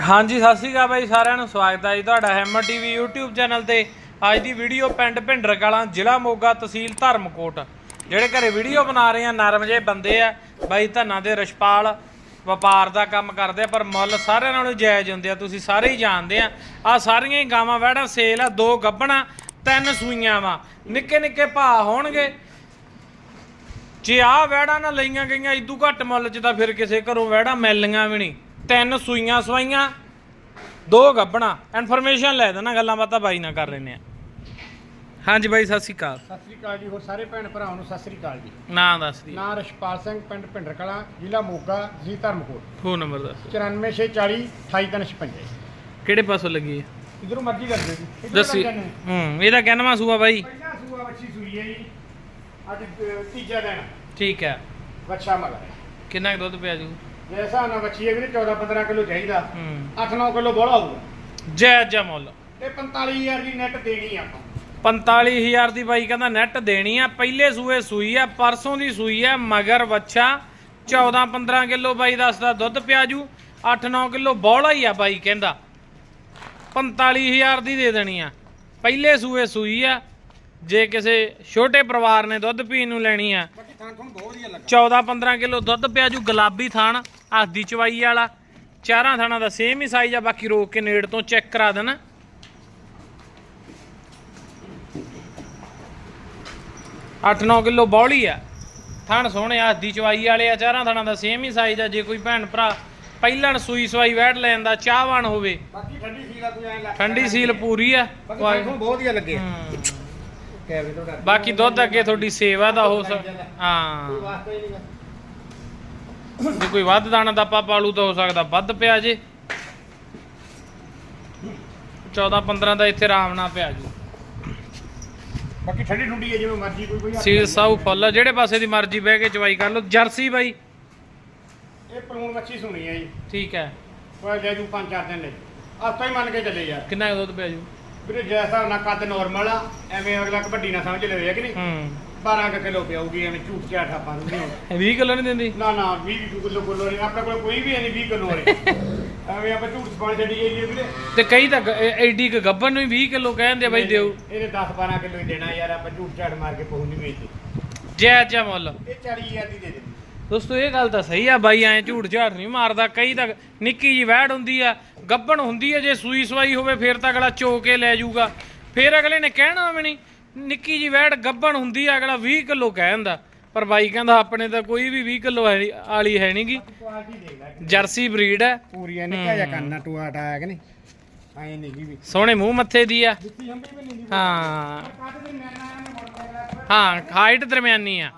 ਹਾਂਜੀ, ਸਤਿ ਸ਼੍ਰੀ ਅਕਾਲ ਬਾਈ ਸਾਰਿਆਂ ਨੂੰ। ਸਵਾਗਤ ਹੈ ਜੀ ਤੁਹਾਡਾ ਹੈਮਰ ਟੀਵੀ YouTube ਚੈਨਲ ਤੇ। ਅੱਜ ਦੀ ਵੀਡੀਓ ਪਿੰਡ ਭਿੰਡਰ ਕਲਾਂ ਜ਼ਿਲ੍ਹਾ ਮੋਗਾ ਤਹਿਸੀਲ ਧਰਮਕੋਟ। ਜਿਹੜੇ ਘਰੇ ਵੀਡੀਓ ਬਣਾ ਰਹੇ ਆ, ਨਰਮ ਜੇ ਬੰਦੇ ਆ। ਬਾਈ ਧੰਨਾਂ ਦੇ ਰਸ਼ਪਾਲ ਵਪਾਰ ਦਾ ਕੰਮ ਕਰਦੇ ਆ, ਪਰ ਮੁੱਲ ਸਾਰਿਆਂ ਨਾਲੋਂ ਜਾਇਜ਼ ਹੁੰਦੇ ਆ। ਤੁਸੀਂ ਸਾਰੇ ਹੀ ਜਾਣਦੇ ਆ। ਆ ਸਾਰੀਆਂ ਹੀ ਗਾਵਾਂ ਵੈੜਾਂ ਸੇਲ ਆ, ਦੋ ਗੱਬਣਾ, ਤਿੰਨ ਸੂਈਆਂ ਵਾ। ਨਿੱਕੇ ਨਿੱਕੇ ਭਾ ਹੋਣਗੇ। ਜੇ ਆ ਵੈੜਾਂ ਨਾ ਲਈਆਂ ਗਈਆਂ, ਇਦੂ ਘੱਟ ਮੁੱਲ 'ਚ ਤਾਂ ਫਿਰ ਕਿਸੇ ਘਰੋਂ ਵੈੜਾਂ ਮਿਲਣੀਆਂ ਵੀ ਨਹੀਂ। ਤਿੰਨ ਸੂਈਆਂ ਸਵਾਈਆਂ ਦੋ ਗੱਬਣਾ। ਇਨਫੋਰਮੇਸ਼ਨ ਲੈ ਦੇਣਾ ਗੱਲਾਂ ਬਾਤਾਂ ਬਾਈ ਨਾਲ ਕਰ ਲੈਨੇ ਆ। ਹਾਂਜੀ ਬਾਈ ਸਤਿ ਸ਼੍ਰੀ ਅਕਾਲ। ਸਤਿ ਸ੍ਰੀ ਅਕਾਲ ਜੀ ਹੋਰ ਸਾਰੇ ਭੈਣ ਭਰਾਵਾਂ ਨੂੰ ਸਤਿ ਸ੍ਰੀ ਅਕਾਲ ਜੀ। ਨਾਂ ਦੱਸ ਦੀ ਨਾਂ ਰਸ਼ਪਾਲ ਸਿੰਘ ਪਿੰਡ ਭਿੰਡਰ ਕਲਾਂ ਜ਼ਿਲ੍ਹਾ ਮੋਗਾ ਜੀ ਧਰਮਕੋਟ। ਫੋਨ ਨੰਬਰ ਦੱਸ 94640 28356 ਕਿਹੜੇ ਪਾਸੋਂ ਲੱਗੀ ਹੈ ਇਧਰੋਂ ਮਰਜ਼ੀ ਕਰ ਦਿਓ ਜੀ। ਇੱਧਰੋਂ ਦੱਸੀ। ਲੱਗ ਜਾਂਦੇ। ਹੂੰ ਇਹਦਾ ਕਹਿਣਵਾ ਸੂਆ ਬਾਈ? ਪਹਿਲਾਂ ਸੂਆ ਵੱਛੀ ਸੂਈ ਹੈ ਜੀ। ਅੱਜ ਅ, ਤੀਜਾ ਦਿਨ। ਠੀਕ ਹੈ। ਵੱਛਾ ਮਗਰ ਕਿੰਨਾ ਕੁ ਦੁੱਧ ਪਿਆ ਜੂ? ਜੈਸਾ ਨਾ ਵੱਛੀ ਹੈ ਵੀ 14 15 ਕਿਲੋ ਚਾਹੀਦਾ। ਹੂੰ। 8-9 ਕਿਲੋ ਬੋਲਾ ਹੋਊਗਾ। ਜੈ ਜੈ ਮੁੱਲ। ਤੇ 45000 ਦੀ ਨੈਟ ਦੇਣੀ ਆਪਾਂ। 45000 ਦੀ ਬਾਈ ਕਹਿੰਦਾ ਨੈਟ ਦੇਣੀ ਆ ਪਹਿਲੇ ਸੂਏ ਸੂਈ ਆ ਪਰਸੋਂ ਦੀ ਸੂਈ ਆ ਮਗਰ ਵੱਛਾ। 14 15 ਕਿਲੋ ਬਾਈ ਦੱਸਦਾ ਦੁੱਧ ਪਿਆਜੂ 8-9 ਕਿਲੋ ਬੌਲਾ ਹੀ ਆ ਬਾਈ ਕਹਿੰਦਾ। 45000 ਦੀ ਦੇ ਦੇਣੀ ਆ। ਪਹਿਲੇ ਸੂਏ ਸੂਈ ਆ ਜੇ ਕਿਸੇ ਛੋਟੇ ਪਰਿਵਾਰ ਨੇ ਦੁੱਧ ਪੀਣ ਨੂੰ ਲੈਣੀ ਆ ਬਾਕੀ ਥਾਂ ਤੁਹਾਨੂੰ ਬਹੁਤ ਵਧੀਆ ਲੱਗਾ। 14 15 ਕਿਲੋ ਦੁੱਧ ਪਿਆਜੂ ਗੁਲਾਬੀ ਥਾਣ ਹੱਥ ਦੀ ਚਵਾਈ ਵਾਲਾ। ਚਾਰਾਂ ਥਾਣਾ ਦਾ ਸੇਮ ਹੀ ਸਾਈਜ਼ ਆ ਬਾਕੀ ਰੋਕ ਕੇ ਨੇੜ ਤੋਂ ਚੈੱਕ ਕਰਾ ਦੇਣਾ। ਅੱਠ 9 ਕਿਲੋ ਬੌਲੀ ਆ। ਥਣ ਸੋਹਣੇ ਹੱਥ ਦੀ ਚਵਾਈ ਵਾਲੇ ਆ ਚਾਰਾਂ ਥਾਣਾ ਦਾ ਸੇਮ ਹੀ ਸਾਈਜ਼ ਆ। ਜੇ ਕੋਈ ਭੈਣ ਭਰਾ ਪਹਿਲਣ ਸੂਈ ਸਵਾਈ ਵੈੜ ਲੈਣ ਦਾ ਚਾਹਵਾਨ ਹੋਵੇ। ਬਾਕੀ ਠੰਡੀ ਸੀਲ ਆ ਤੂੰ ਐਂ ਲੱਗ ਠੰਡੀ ਸੀਲ ਪੂਰੀ ਆ। ਬਹੁਤ ਵਧੀਆ ਲੱਗੇ ਤੁਹਾਡਾ ਬਾਕੀ ਦੁੱਧ ਅੱਗੇ ਤੁਹਾਡੀ ਸੇਵਾ ਦਾ ਹੋ ਸਕ ਕੋਈ ਹਾਂ। ਵਾਸਤਾ ਜੇ ਕੋਈ ਵੱਧ ਦਾਣਾ ਦਾ ਆਪਾਂ ਪਾਲੂ ਤਾਂ ਹੋ ਸਕਦਾ ਵੱਧ ਪਿਆ ਜੇ। 14 15 ਦਾ ਇੱਥੇ ਆਰਾਮ ਨਾਲ ਪਿਆ ਜੂ। ਬਾਕੀ ਠੰਡੀ ਠੁੰਡੀ ਹੈ ਜਿਵੇਂ ਮਰਜ਼ੀ ਕੋਈ ਕੋਈ ਹੱਥ ਨਹੀਂ। ਸਾਊ ਫੁੱਲ ਆ, ਜਿਹੜੇ ਪਾਸੇ ਦੀ ਮਰਜ਼ੀ ਬਹਿ ਕੇ ਚਵਾਈ ਕਰ ਲਓ। ਜਰਸੀ ਬਾਈ। ਇਹ ਪਲੂਣ ਮੱਛੀ ਸੁਣੀ ਹੈ ਜੀ। ਠੀਕ ਹੈ। ਕੋਈ ਲੈ ਜੂ ਪੰਜ ਚਾਰ ਦਿਨ ਲਈ। ਆਪਾਂ ਹੀ ਮੰਨ ਕੇ ਚੱਲੇ ਯਾਰ। ਕਿੰਨਾ ਕੁ ਦੁੱਧ ਪਿਆ ਜੂ? ਵੀਰੇ ਜੈਸਾ ਨਾ ਕੱਦ ਨਾਰਮਲ ਆ ਐਵੇਂ ਅਗਲਾ ਕਬੱਡੀ ਨਾ ਸਮਝ ਲਵੇ ਕਿ ਨਹੀਂ? ਹੂੰ। 12 ਕੁ ਕਿਲੋ ਪਿਆਊਗੀ ਐਵੇਂ ਝੂਠ ਝਾਠ ਆਪਾਂ ਨੂੰ ਨਹੀਂ ਆਉਂਦਾ। 20 ਕਿਲੋ ਨਹੀਂ ਦਿੰਦੀ? ਨਾ ਨਾ 20 ਕਿਲੋ ਕਿਲੋ ਨਹੀਂ ਆਪਣੇ ਕੋਲ ਕੋਈ ਵੀ ਹੈ ਨਹੀਂ 20 ਕਿਲੋ ਵਾਲੇ। ਐਵੇਂ ਆਪਾਂ ਝੂਠ ਸਪਾਣ ਛੱਡੀ ਜਾਈਏ ਵੀਰੇ। ਤੇ ਕਈ ਤਾਂ ਗ- ਐ- ਐਡੀ ਕ ਗੱਬਰ ਨੂੰ ਵੀ 20 ਕਿਲੋ ਕਹਿੰਦੇ ਬਾਈ ਦਿਓ। ਇਹਨੇ 10 12 ਕਿਲੋ ਹੀ ਦੇਣਾ ਯਾਰ ਆਪਾਂ ਝੂਠ ਝਾਠ ਮਾਰ ਕੇ ਪਹੁੰਚ ਨਹੀਂ ਵੇਚਦੇ ਜੈ ਜੈ ਮੁੱਲ। ਇਹ 40000 ਦੀ ਦੇ ਦੇ ਦੋਸਤੋ ਇਹ ਗੱਲ ਤਾਂ ਸਹੀ ਆ ਬਾਈ ਐ ਝੂਠ ਝਾੜ ਨਹੀਂ ਮਾਰਦਾ। ਕਈ ਤਾਂ ਨਿੱਕੀ ਜੀ ਵਹਿੜ ਹੁੰਦੀ ਆ ਗੱਬਣ ਹੁੰਦੀ ਆ ਜੇ ਸੂਈ ਸਵਾਈ ਹੋਵੇ ਫੇਰ ਤਾਂ ਅਗਲਾ ਚੋ ਕੇ ਲੈ ਜਾਊਗਾ। ਫੇਰ ਅਗਲੇ ਨੇ ਕਹਿਣਾ ਵੀ ਨਹੀਂ ਨਿੱਕੀ ਜੀ ਵਹਿੜ ਗੱਬਣ ਹੁੰਦੀ ਆ ਅਗਲਾ 20 ਕਿਲੋ ਕਹਿ ਦਿੰਦਾ। ਪਰ ਬਾਈ ਕਹਿੰਦਾ ਆਪਣੇ ਤਾਂ ਕੋਈ ਵੀ 20 ਕਿਲੋ ਵਾਲੀ ਹੈ ਨਹੀਂਗੀ ਜਰਸੀ ਬਰੀਡ ਹੈ। ਪੂਰੀ ਐ ਨਿੱਕਾ ਜਿਹਾ ਕੰਨਾ ਟੂਆ ਟਾਇਆ ਕਿ ਨਹੀਂ? ਐਂ ਨਹੀਂ ਵੀ। ਸੋਹਣੇ ਮੂੰਹ ਮੱਥੇ ਦੀ ਆ। ਹਾਂ। ਹਾਂ ਹਾਈਟ ਦਰਮਿਆਨੀ ਆ।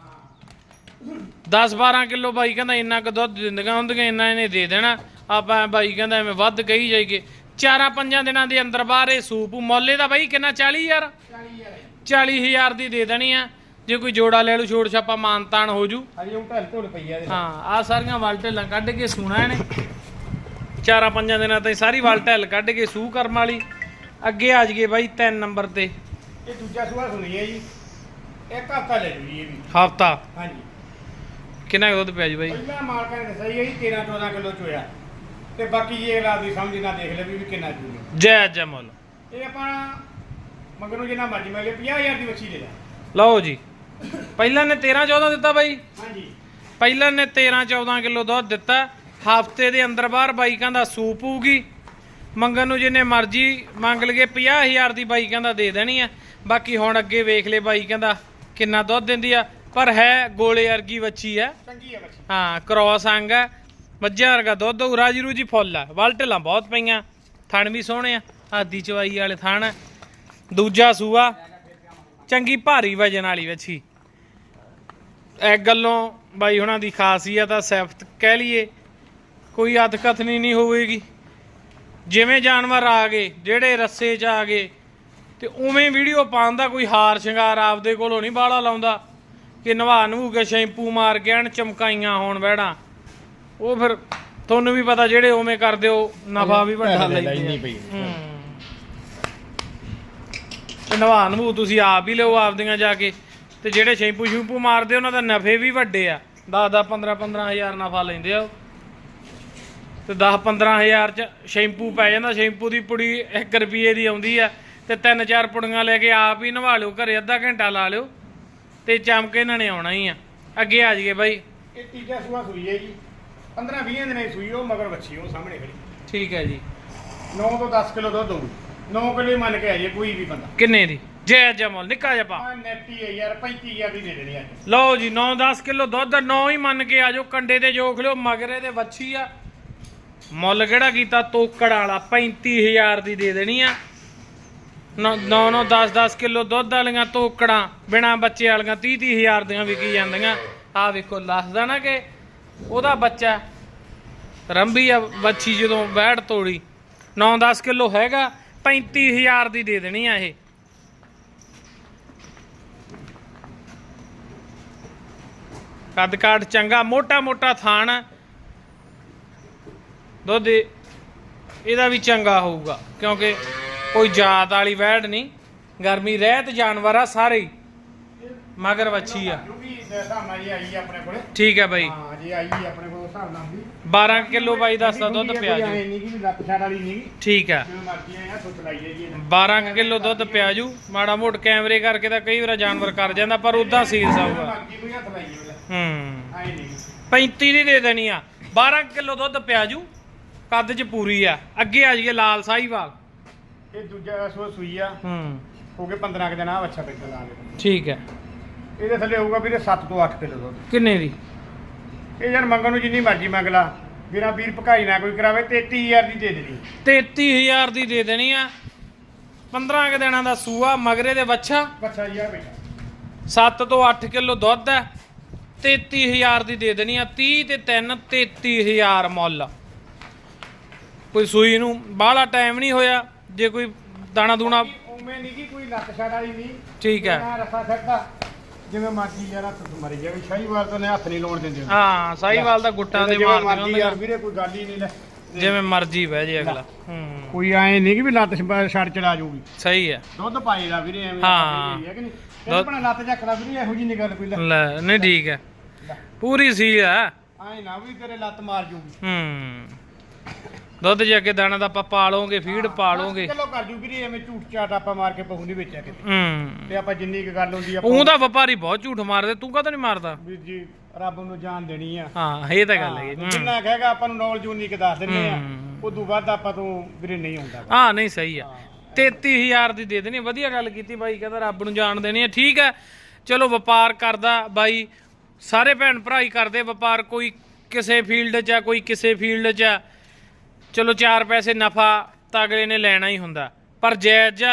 10 12 ਕਿਲੋ ਬਾਈ ਕਹਿੰਦਾ ਇੰਨਾ ਕੁ ਦੁੱਧ ਦਿੰਦੀਆਂ ਹੁੰਦੀਆਂ ਇੰਨਾ ਇਹਨੇ ਦੇ ਦੇਣਾ। ਆਪਾਂ ਬਾਈ ਕਹਿੰਦਾ ਐਵੇਂ ਵੱਧ ਕਹੀ ਜਾਈਏ। ਚਾਰਾਂ ਪੰਜਾਂ ਦਿਨਾਂ ਦੇ ਅੰਦਰ ਬਾਹਰ ਇਹ ਸੂਪ ਮੁੱਲੇ ਦਾ ਬਾਈ ਕਿੰਨਾ? 40000 40000 40000 ਦੀ ਦੇ ਦੇਣੀ ਆ। ਜੇ ਕੋਈ ਜੋੜਾ ਲੈ ਲੂ ਛੋੜ ਛਾਪਾ ਮਾਨਤਾਨ ਹੋ ਜੂ। ਹਰੀ ਉਹ ਢਲ ਢੋਲ ਪਈ ਆ ਇਹਦੇ ਹਾਂ ਆ ਸਾਰੀਆਂ ਵਾਲਟੇਲਾਂ ਕੱਢ ਕੇ ਸੂਣਾ ਇਹਨੇ। ਚਾਰਾਂ ਪੰਜਾਂ ਦਿਨਾਂ ਤਾਈਂ ਸਾਰੀ ਵਾਲਟੇਲ ਕੱਢ ਕੇ ਸੂ ਕਰਮ ਵਾਲੀ। ਅੱਗੇ ਆ ਜਗੇ ਬਾਈ 3 ਨੰਬਰ ਤੇ। ਇਹ ਦੂਜਾ ਸੂਆ ਸੁਣੀ ਹੈ ਜੀ। ਇੱਕ ਹਫਤਾ ਲੈ ਜੂ ਜੀ ਇਹ ਵੀ। ਹਫਤਾ? ਹਾਂਜੀ। ਕਿੰਨਾ ਕੁ ਦੁੱਧ ਪਿਆ ਜੀ ਬਾਈ? ਪਹਿਲਾਂ ਮਾਲਕਾਂ ਨੇ ਦੱਸਿਆ ਜੀ 13 14 ਕਿਲੋ ਚੋਇਆ। ਤੇ ਬਾਕੀ ਇਹ ਰਾਤ ਦੀ ਸਮਝ ਨਾਲ ਦੇਖ ਲੈ ਵੀ ਵੀ ਕਿੰਨਾ ਚੋਇਆ। ਜੈ ਜੈ ਮੁੱਲ। ਇਹ ਆਪਾਂ ਮਗਰ ਨੂੰ ਜਿੰਨਾ ਮਰਜ਼ੀ ਮਿਲ 50000 ਦੀ ਵੱਛੀ ਦੇ ਦਾਂ ਲਓ ਜੀ। ਪਹਿਲਾਂ ਨੇ 13 14 ਦਿੱਤਾ ਬਾਈ? ਹਾਂਜੀ। ਪਹਿਲਾਂ ਨੇ 13 14 ਕਿਲੋ ਦੁੱਧ ਦਿੱਤਾ। ਹਫ਼ਤੇ ਦੇ ਅੰਦਰ ਬਾਹਰ ਬਾਈ ਕਹਿੰਦਾ ਸੂਪ ਹੋਊਗੀ ਮੰਗਣ ਨੂੰ ਜਿੰਨੇ ਮਰਜ਼ੀ ਮੰਗ ਲਗੇ 50000 ਦੀ ਬਾਈ ਕਹਿੰਦਾ ਦੇ ਦੇਣੀ ਆ। ਬਾਕੀ ਹੁਣ ਅੱਗੇ ਵੇਖ ਲੈ ਬਾਈ ਕਹਿੰਦਾ ਕਿੰਨਾ ਦੁੱਧ ਦਿੰਦੀ ਆ। ਪਰ ਹੈ ਗੋਲੇ ਵਰਗੀ ਵੱਛੀ ਆ ਚੰਗੀ ਹੈ ਵੱਛੀ। ਹਾਂ ਕ੍ਰੋਸ ਅੰਗ ਆ ਮੱਝਾਂ ਵਰਗਾ ਦੁੱਧ ਉਹ ਰਾਜੀ ਰੂਜੀ ਫੁੱਲ ਆ ਵਲਟਲਾਂ ਬਹੁਤ ਪਈਆਂ। ਥਣ ਵੀ ਸੋਹਣੇ ਆ। ਆਦੀ ਚਵਾਈ ਵਾਲੇ ਥਣ। ਆ। ਦੂਜਾ ਸੂਆ। ਚੰਗੀ ਭਾਰੀ ਵਜਨ ਵਾਲੀ ਵੱਛੀ। ਇੱਕ ਗੱਲੋਂ ਬਾਈ ਹੁਣਾਂ ਦੀ ਖਾਸੀਅਤ ਆ ਸਿਫਤ ਕਹਿ ਲਈਏ। ਕੋਈ ਅਦਕਥਨੀ ਨਹੀਂ ਹੋਵੇਗੀ। ਜਿਵੇਂ ਜਾਨਵਰ ਆ ਗਏ ਜਿਹੜੇ ਰੱਸੇ 'ਚ ਆ ਗਏ ਤੇ ਉਵੇਂ ਵੀਡੀਓ ਪਾਉਣ ਦਾ ਕੋਈ ਹਾਰ ਸ਼ਿੰਗਾਰ ਆਪਦੇ ਕੋਲੋਂ ਨਹੀਂ ਬਾਹਲਾ ਲਾਉਂਦਾ। ਕਿ ਨਵਾ ਨਵੂ ਕੇ ਸ਼ੈਂਪੂ ਮਾਰ ਕੇ ਐਨ ਚਮਕਾਈਆਂ ਹੋਣ ਬਹਿਣਾ ਉਹ ਫਿਰ ਤੁਹਾਨੂੰ ਵੀ ਪਤਾ ਜਿਹੜੇ ਉਵੇਂ ਕਰਦੇ ਹੋ ਨਫਾ ਵੀ ਵੱਡਾ ਲੈਂਦੇ ਆ। ਹੂੰ। ਤੇ ਨਵਾ ਨਵੂ ਤੁਸੀਂ ਆਪ ਹੀ ਲਿਓ ਆਪਦੀਆਂ ਜਾ ਕੇ। ਤੇ ਜਿਹੜੇ ਸ਼ੈਂਪੂ ਸ਼ੂਪੂ ਮਾਰਦੇ ਉਹਨਾਂ ਦਾ ਨਫੇ ਵੀ ਵੱਡੇ ਆ। 10 10 15 15 ਹਜ਼ਾਰ ਨਫਾ ਲੈਂਦੇ ਆ ਤੇ 10 15000 ਚ ਸ਼ੈਂਪੂ ਪੈ ਜਾਂਦਾ। ਸ਼ੈਂਪੂ ਦੀ ਪੁੜੀ 1 ਰੁਪਏ ਦੀ ਆਉਂਦੀ ਆ। ਤੇ ਤਿੰਨ ਚਾਰ ਪੁੜੀਆਂ ਲੈ ਕੇ ਆਪ ਹੀ ਨਵਾ ਲਿਓ। ਘਰੇ ਅੱਧਾ ਘੰਟਾ ਲਾ ਲਿਓ। ਤੇ ਚਮਕੇ ਇਹਨਾਂ ਨੇ ਆਉਣਾ ਹੀ ਆ। ਅੱਗੇ ਆ ਜਾਈਏ ਬਾਈ। ਇਹ ਤੀਜਾ ਸੂਆ ਸੂਈ ਹੈ ਜੀ। 15 20 ਦਿਨਾਂ ਦੀ ਸੂਈ ਉਹ ਮਗਰ ਬੱਚੀ ਉਹ ਸਾਹਮਣੇ ਖੜੀ। ਠੀਕ ਹੈ ਜੀ। 9 ਤੋਂ 10 ਕਿਲੋ ਦੁੱਧ ਹੋਊ। 9 ਕਿਲੋ ਹੀ ਮੰਨ ਕੇ ਆਜੇ ਕੋਈ ਵੀ ਬੰਦਾ। ਕਿੰਨੇ ਦੀ? ਜੈ ਜਮਲ ਨਿੱਕਾ ਜਿਹਾ ਪਾ। ਆ ਨੈਟੀ ਹੈ ਯਾਰ 35000 ਦੀ ਦੇ ਦੇਣੀ ਅੱਜ। ਲਓ ਜੀ 9-10 ਕਿਲੋ ਦੁੱਧ 9 ਹੀ ਮੰਨ ਕੇ ਆਜੋ ਕੰਡੇ ਤੇ ਜੋਖ ਲਿਓ ਮਗਰੇ ਦੇ ਵੱਛੀ ਆ। ਮੁੱਲ ਕਿਹੜਾ ਕੀਤਾ? ਤੋਕੜ ਵਾਲਾ 35000 ਦੀ ਦੇ ਦੇਣੀ ਆ। 9 9 10-10 ਕਿਲੋ ਦੁੱਧ ਵਾਲੀਆਂ ਤੋਕੜਾਂ ਬਿਨਾ ਬੱਚੇ ਵਾਲੀਆਂ 30-30000 ਦੀਆਂ ਵਿਕੀ ਜਾਂਦੀਆਂ। ਆ ਵੇਖੋ ਲੱਸਦਾ ਨਾ ਕਿ ਉਹਦਾ ਬੱਚਾ ਰੰਬੀ ਆ ਬੱਚੀ ਜਦੋਂ ਬੈੜ ਤੋੜੀ 9-10 ਕਿਲੋ ਹੈਗਾ 35000 ਦੀ ਦੇ ਦੇਣੀ ਆ ਇਹ। ਕੱਦ ਕਾਠ ਚੰਗਾ, ਮੋਟਾ ਮੋਟਾ ਥਾਣ। ਦੁੱਧ ਇਹਦਾ ਵੀ ਚੰਗਾ ਹੋਊਗਾ, ਕਿਉਂਕਿ ਕੋਈ ਜਾਤ ਵਾਲੀ ਵੈੜ ਨਹੀਂ। ਗਰਮੀ ਰਹਿਤ ਜਾਨਵਰ ਆ ਸਾਰੇ ਹੀ। ਮਗਰ ਵੱਛੀ ਆ। ਜੋ ਵੀ ਹਿਸਾਬ ਨਾਲ ਜੀ ਆਈ ਆ ਆਪਣੇ ਕੋਲੇ। ਠੀਕ ਹੈ ਬਾਈ। ਹਾਂ ਜੀ ਆਈ ਆ ਆਪਣੇ ਕੋਲ ਉਸ ਹਿਸਾਬ ਨਾਲ ਵੀ। 12 ਕਿਲੋ ਬਾਈ ਦੱਸਦਾ ਦੁੱਧ ਪਿਆ ਜੀ। ਜੂ ਨਹੀਂ ਕਿ ਲੱਤ ਛਾੜ ਵਾਲੀ ਨਹੀਂ। ਠੀਕ ਆ। ਜਿਵੇਂ ਮਰਜ਼ੀ ਆ ਸੁੱਤ ਲਾਈਏ ਜੀ ਇਹਨੂੰ 12 ਕਿਲੋ ਦੁੱਧ ਪਿਆ ਜੂ। ਮਾੜਾ ਮੋਟ ਕੈਮਰੇ ਕਰਕੇ ਤਾਂ ਕਈ ਵਾਰ ਜਾਨਵਰ ਕਰ ਜਾਂਦਾ ਪਰ ਉਦਾਂ ਸੀਲ ਸਾਊਗਾ ਮਰਜ਼ੀ ਕੋਈ ਹੱਥ ਲਾਈਏ ਉਹਦਾ ਹੂੰ। ਆਏ ਨਹੀਂ। 35 ਦੀ ਦੇ ਦੇਣੀ ਆ। 12 ਕਿਲੋ ਦੁੱਧ ਪਿਆ ਜੂ। ਕੱਦ 'ਚ ਪੂਰੀ ਆ। ਅੱਗੇ ਆ ਜਾਈਏ ਲਾਲ ਸਾਹੀਵਾਲ। ਇਹ ਦੂਜਾ ਸੋ ਸੂਈ ਆ। ਹੂੰ। ਹੋ ਗਏ 15 ਕੁ ਦਿਨ ਆ ਅੱਛਾ ਪੈਦਾ ਲਾ ਕੇ ਠੀਕ ਹੈ। ਇਹਦੇ ਥੱਲੇ ਹੋਊਗਾ ਵੀਰੇ 7 ਤੋਂ 8 ਕਿਲੋ ਦੁੱਧ। ਕਿੰਨੇ ਦੀ? ਇਹ ਯਾਰ ਮੰਗਣ ਨੂੰ ਜਿੰਨੀ ਮਰਜ਼ੀ ਮੰਗ ਲਾ। ਵੀਰਾ ਵੀਰ ਭਕਾਈ ਨਾ ਕੋਈ ਕਰਾਵੇ 33000 ਦੀ ਦੇ ਦੇਣੀ। 33000 ਦੀ ਦੇ ਦੇਣੀ ਆ। 15 ਕੁ ਦਿਨਾਂ ਦਾ ਸੂਆ ਮਗਰੇ ਦੇ ਵੱਛਾ। ਬੱਚਾ ਯਾਰ ਬੇਟਾ। 7 ਤੋਂ 8 ਕਿਲੋ ਦੁੱਧ ਹੈ। 33000 ਦੀ ਦੇ ਦੇਣੀ ਆ। 30 ਤੇ 3 33000 ਮੁੱਲ। ਕੋਈ ਸੂਈ ਨੂੰ ਬਾਹਲਾ ਟਾਈਮ ਨਹੀਂ ਹੋਇਆ। ਜੇ ਕੋਈ ਦਾਣਾ ਦੂਣਾ ਉਵੇਂ ਨਹੀਂ ਕਿ ਕੋਈ ਲੱਤ ਛਾੜ ਵਾਲੀ ਨਹੀਂ। ਠੀਕ ਹੈ। ਨਾ ਰਸਾ ਛੱਡਦਾ ਜਿਵੇਂ ਮਰਜ਼ੀ ਯਾਰ ਹੱਥ ਤੋਂ ਮਰੀ ਜਾਵੇ। ਸ਼ਾਹੀਵਾਲ ਤੋਂ ਨੇ ਹੱਥ ਨਹੀਂ ਲਾਉਣ ਦਿੰਦੇ ਹਾਂ ਸਾਈਵਾਲ ਦਾ ਗੁੱਟਾਂ ਦੇ ਮਾਰਦੀਆਂ ਮਰਜ਼ੀ ਯਾਰ। ਵੀਰੇ ਕੋਈ ਗੱਲ ਹੀ ਨਹੀਂ ਲੈ। ਜਿਵੇਂ ਮਰਜ਼ੀ ਬਹਿ ਜੇ ਅਗਲਾ। ਹੂੰ। ਕੋਈ ਐ ਨਹੀਂ ਕਿ ਵੀ ਲੱਤ ਛੜ ਚੜਾ ਜਾਊਗੀ ਸਹੀ ਹੈ। ਦੁੱਧ ਪਾਏਗਾ ਵੀਰੇ ਐਵੇਂ ਹਾਂ। ਕਹੀਏ ਕਿ ਨਹੀਂ? ਇਹ ਆਪਣਾ ਲੱਤ ਚੱਕਦਾ ਵੀਰੇ ਇਹੋ ਜੀ ਨਹੀਂ ਗੱਲ ਕੋਈ। ਲੈ। ਨਹੀਂ ਠੀਕ ਹੈ। ਪੂਰੀ ਸੀ ਆ ਐ ਨਾ ਵੀ ਤੇਰੇ ਲੱਤ ਮਾਰ ਜਾਊਗੀ ਹੂੰ। ਦੁੱਧ ਜੇ ਅੱਗੇ ਦਾਣਾ ਦਾ ਆਪਾਂ ਪਾਲੋਗੇ ਫੀਡ ਪਾਲੋਗੇ। ਚਲੋ ਕਰ ਜੂ ਵੀਰੇ ਐਵੇਂ ਝੂਠ ਚਾਟ ਆਪਾਂ ਮਾਰ ਕੇ ਪਹੂ ਨਹੀਂ ਵੇਚਿਆ ਕਿਤੇ। ਹੂੰ। ਤੇ ਆਪਾਂ ਜਿੰਨੀ ਕੁ ਗੱਲ ਹੁੰਦੀ ਆ ਉਹ ਤਾਂ ਵਪਾਰੀ ਬਹੁਤ ਝੂਠ ਮਾਰਦੇ ਤੂੰ ਕਦੋਂ ਨਹੀਂ ਮਾਰਦਾ? ਵੀਰ ਜੀ ਰੱਬ ਨੂੰ ਜਾਣ ਦੇਣੀ ਆ। ਹਾਂ ਇਹ ਤਾਂ ਗੱਲ ਹੈਗੀ ਹਾਂ, ਹੂੰ। ਜਿੰਨਾ ਕਹੇਗਾ ਆਪਾਂ ਨੂੰ ਨੌਲੇਜ ਉਨੀ ਕੁ ਦੱਸ ਦਿੰਦੇ ਆ। ਹੂੰ। ਉਦੋਂ ਬਾਅਦ ਆਪਾਂ ਤੋਂ ਵੀਰੇ ਨਹੀਂ ਹੁੰਦਾ ਗਾ। ਹਾਂ ਨਹੀਂ ਸਹੀ ਆ। 33000 ਦੀ ਦੇ ਦੇਣੀ ਵਧੀਆ ਗੱਲ ਕੀਤੀ ਬਾਈ ਕਹਿੰਦਾ ਰੱਬ ਨੂੰ ਜਾਣ ਦੇਣੀ ਆ ਠੀਕ ਹੈ ਚਲੋ ਵਪਾਰ ਕਰਦਾ ਬਾਈ। ਸਾਰੇ ਭੈਣ ਭਰਾ ਹੀ ਕਰਦੇ ਵਪਾਰ ਕੋਈ ਕਿਸੇ ਫੀਲਡ 'ਚ ਆ ਕੋਈ ਕਿਸੇ ਫੀਲਡ 'ਚ ਆ। ਚਲੋ ਚਾਰ ਪੈਸੇ ਨਫਾ ਤਾਂ ਅਗਲੇ ਨੇ ਲੈਣਾ ਹੀ ਹੁੰਦਾ। ਪਰ ਜਾਇਜ਼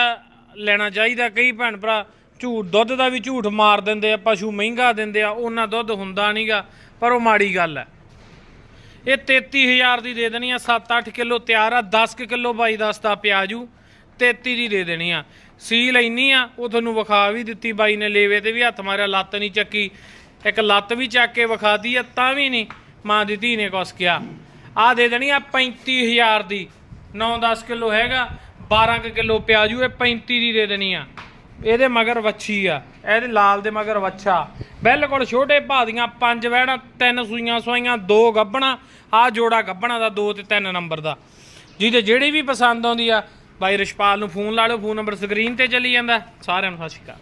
ਲੈਣਾ ਚਾਹੀਦਾ। ਕਈ ਭੈਣ ਭਰਾ ਝੂਠ, ਦੁੱਧ ਦਾ ਵੀ ਝੂਠ ਮਾਰ ਦਿੰਦੇ ਆ, ਪਸ਼ੂ ਮਹਿੰਗਾ ਦਿੰਦੇ ਆ, ਉਹਨਾਂ ਦੁੱਧ ਹੁੰਦਾ ਨਹੀਂਗਾ ਪਰ ਉਹ ਮਾੜੀ ਗੱਲ ਹੈ ਇਹ 33000 ਦੀ ਦੇ ਦੇਣੀ ਆ 7-8 ਕਿਲੋ ਤਿਆਰ ਆ 10 ਕਿਲੋ ਬਾਈ ਦੱਸਦਾ ਪਿਆਜੂ 33 ਦੀ ਦੇ ਦੇਣੀ ਆ। ਸੀਲ ਇੰਨੀ ਆ, ਉਹ ਤੁਹਾਨੂੰ ਵਿਖਾ ਵੀ ਦਿੱਤੀ, ਬਾਈ ਨੇ ਲੇਵੇ ਤੇ ਵੀ ਹੱਥ ਮਾਰਿਆ, ਲੱਤ ਨਹੀਂ ਚੱਕੀ। ਇੱਕ ਲੱਤ ਵੀ ਚੱਕ ਕੇ ਵਿਖਾਤੀ ਆ, ਤਾਂ ਵੀ ਨਹੀਂ ਮਾਂ ਦੀ ਧੀ ਨੇ ਕੁਛ ਕਿਹਾ। ਆ ਦੇ ਦੇਣੀ ਆ 35000 ਦੀ। 9-10 ਕਿਲੋ ਹੈਗਾ 12 ਕੁ ਕਿਲੋ ਪਿਆਜੂ, ਇਹ 35 ਦੀ ਦੇ ਦੇਣੀ ਆ। ਇਹਦੇ ਮਗਰ ਵੱਛੀ ਆ, ਇਹਦੇ ਲਾਲ ਦੇ ਮਗਰ ਵੱਛਾ। ਬਿਲਕੁਲ ਛੋਟੇ ਭਾਅ ਦੀਆਂ ਪੰਜ ਵਹਿਣਾ ਤਿੰਨ ਸੂਈਆਂ ਸਵਾਈਆਂ, ਦੋ ਗੱਬਣਾ ਆ ਜੋੜਾ ਗੱਬਣਾ ਦਾ ਦੋ ਤੇ ਤਿੰਨ ਨੰਬਰ ਦਾ। ਜਿਹਦੇ ਜਿਹੜੀ ਵੀ ਪਸੰਦ ਆਉਂਦੀ ਆ, ਬਾਈ ਰਿਸ਼ਪਾਲ ਨੂੰ ਫੋਨ ਲਾ ਲਓ, ਫੋਨ ਨੰਬਰ ਸਕਰੀਨ ਤੇ ਚੱਲੀ ਜਾਂਦਾ। ਸਾਰਿਆਂ ਨੂੰ ਸਤਿ ਸ਼੍ਰੀ ਅਕਾਲ।